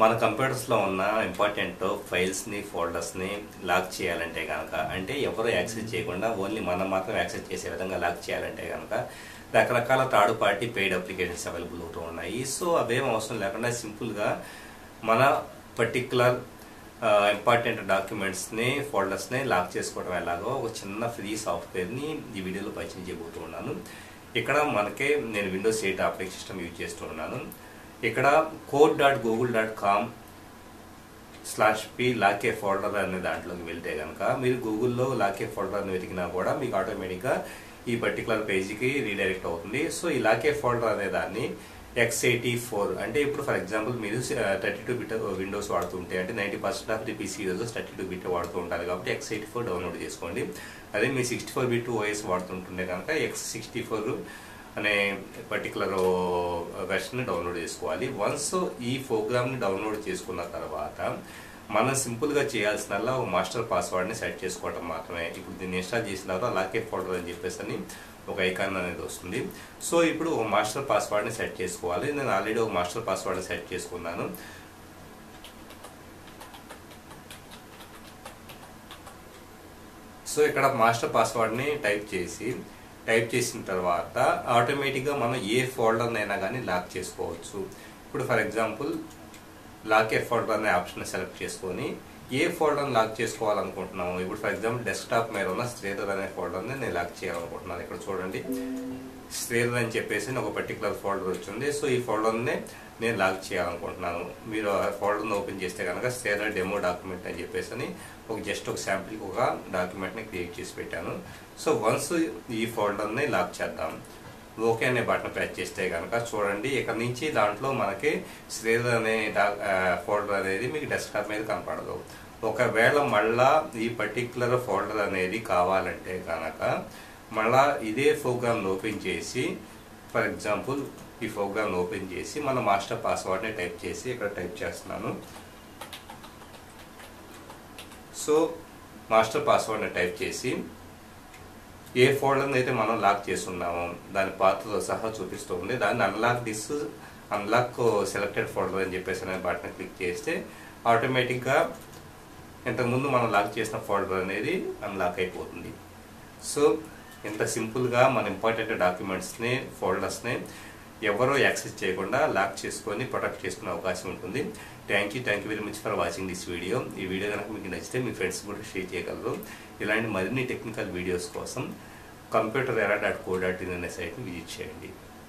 మన కంప్యూటర్స్లో ఉన్న important ఫైల్స్ని ఫోల్డర్స్ని lock చేయాలంటే కనుక అంటే ఎవరు యాక్సెస్ చేయకుండా ఓన్లీ మనం మాత్రం యాక్సెస్ చేసే విధంగా లాక్ చేయాలంటే కనుక రకరకాల third party paid applications available అవుతూ ఉన్నాయి. సో అవేం అవసరం లేకుండా సింపుల్గా మన పర్టికులర్ ఇంపార్టెంట్ డాక్యుమెంట్స్ని ఫోల్డర్స్ని లాక్ చేసుకోవడం ఎలాగో ఒక చిన్న ఫ్రీ సాఫ్ట్వేర్ని ఈ వీడియోలో పరిచయం చేయబోతూ ఉన్నాను. ఇక్కడ మనకే నేను Windows eight operating system use చేస్తూ ఉన్నాను. ఇక్కడ code dot Google dot com slash p lock a folder అనే దాంట్లోకి వెళ్తే కనుక మీరు గూగుల్లో లాకే ఫోల్డర్ అని వెతికినా కూడా మీకు ఆటోమేటిక్గా ఈ పర్టికులర్ పేజీకి రీడైరెక్ట్ అవుతుంది. సో ఈ లాకే ఫోల్డర్ అనే దాన్ని ఎక్స్ ఎయిటీ ఫోర్ అంటే ఇప్పుడు ఫర్ ఎగ్జాంపుల్ మీరు థర్టీ టూ బిట్ విండోస్ వాడుతుంటే అంటే ninety percent of the PC users thirty two bit వాడుతూ ఉంటారు కాబట్టి ఎక్స్ ఎయిటీ ఫోర్ డౌన్లోడ్ చేసుకోండి. అదే మీరు సిక్స్టీ ఫోర్ బిట్ ఓఎస్ వాడుతుంటుంటే కనుక ఎక్స్ సిక్స్టీ ఫోర్ అనే పర్టికులర్ వెర్షన్ డౌన్లోడ్ చేసుకోవాలి. వన్స్ ఈ ప్రోగ్రామ్ని డౌన్లోడ్ చేసుకున్న తర్వాత మనం సింపుల్గా చేయాల్సినల్లా ఒక మాస్టర్ పాస్వర్డ్ని సెట్ చేసుకోవడం మాత్రమే. ఇప్పుడు దీన్ని ఇన్స్టాల్ చేసిన తర్వాత లాకే ఫోల్డర్ అని చెప్పేసి అని ఒక ఐకాన్ అనేది వస్తుంది. సో ఇప్పుడు ఒక మాస్టర్ పాస్వర్డ్ని సెట్ చేసుకోవాలి. నేను ఆల్రెడీ ఒక మాస్టర్ పాస్వర్డ్ని సెట్ చేసుకున్నాను. సో ఇక్కడ మాస్టర్ పాస్వర్డ్ని టైప్ చేసి టైప్ చేసిన తర్వాత ఆటోమేటిక్గా మనం ఏ ఫోల్డర్నైనా కానీ లాక్ చేసుకోవచ్చు. ఇప్పుడు for example lock a folder అనే ఆప్షన్ సెలెక్ట్ చేసుకొని ఏ ఫోల్డర్ని లాక్ చేసుకోవాలనుకుంటున్నాము ఇప్పుడు ఫర్ ఎగ్జాంపుల్ డెస్క్టాప్ మీద ఉన్న శ్రీధర్ అనే ఫోల్డర్ని నేను లాక్ చేయాలనుకుంటున్నాను. ఇక్కడ చూడండి. శ్రీధర్ అని చెప్పేసి ఒక పర్టికులర్ ఫోల్డర్ వచ్చింది. సో ఈ ఫోల్డర్ని నేను లాక్ చేయాలనుకుంటున్నాను. మీరు ఆ ఫోల్డర్ని ఓపెన్ చేస్తే కనుక శ్రీధర్ డెమో డాక్యుమెంట్ అని చెప్పేసి అని ఒక జస్ట్ ఒక శాంపిల్కి ఒక డాక్యుమెంట్ని క్రియేట్ చేసి పెట్టాను. సో వన్స్ ఈ ఫోల్డర్ని లాక్ చేద్దాం. ఓకే అనే బటన్ ప్యాచ్ చేస్తే కనుక చూడండి ఇక్కడ నుంచి దాంట్లో మనకి శ్రీధర్ అనే ఫోల్డర్ అనేది మీకు డెస్క్టాప్ మీద కనపడదు. ఒకవేళ మళ్ళా ఈ పర్టిక్యులర్ ఫోల్డర్ అనేది కావాలంటే కనుక మళ్ళా ఇదే ప్రోగ్రామ్ని ఓపెన్ చేసి ఫర్ ఎగ్జాంపుల్ ఈ ప్రోగ్రామ్ని ఓపెన్ చేసి మన మాస్టర్ పాస్వర్డ్ని టైప్ చేసి ఇక్కడ టైప్ చేస్తున్నాను. సో మాస్టర్ పాస్వర్డ్ని టైప్ చేసి ఏ ఫోల్డర్ని అయితే మనం లాక్ చేస్తున్నామో దాని పాత్రతో సహా చూపిస్తూ ఉంది. దాన్ని unlock this unlock selected folder అని చెప్పేసి అనే బటన్ క్లిక్ చేస్తే ఆటోమేటిక్గా ఇంతకుముందు మనం లాక్ చేసిన ఫోల్డర్ అనేది అన్లాక్ అయిపోతుంది. సో ఇంత సింపుల్గా మన ఇంపార్టెంట్ డాక్యుమెంట్స్ని ఫోల్డర్స్ని ఎవరో యాక్సెస్ చేయకుండా లాక్ చేసుకొని ప్రొటెక్ట్ చేసుకునే అవకాశం ఉంటుంది. Thank you thank you very much for watching this video ఈ వీడియో కనుక మీకు నచ్చితే మీ ఫ్రెండ్స్ కూడా షేర్ చేయగలరు. ఇలాంటి మరిన్ని టెక్నికల్ వీడియోస్ కోసం computer era dot co dot in అనే సైట్ని విజిట్ చేయండి.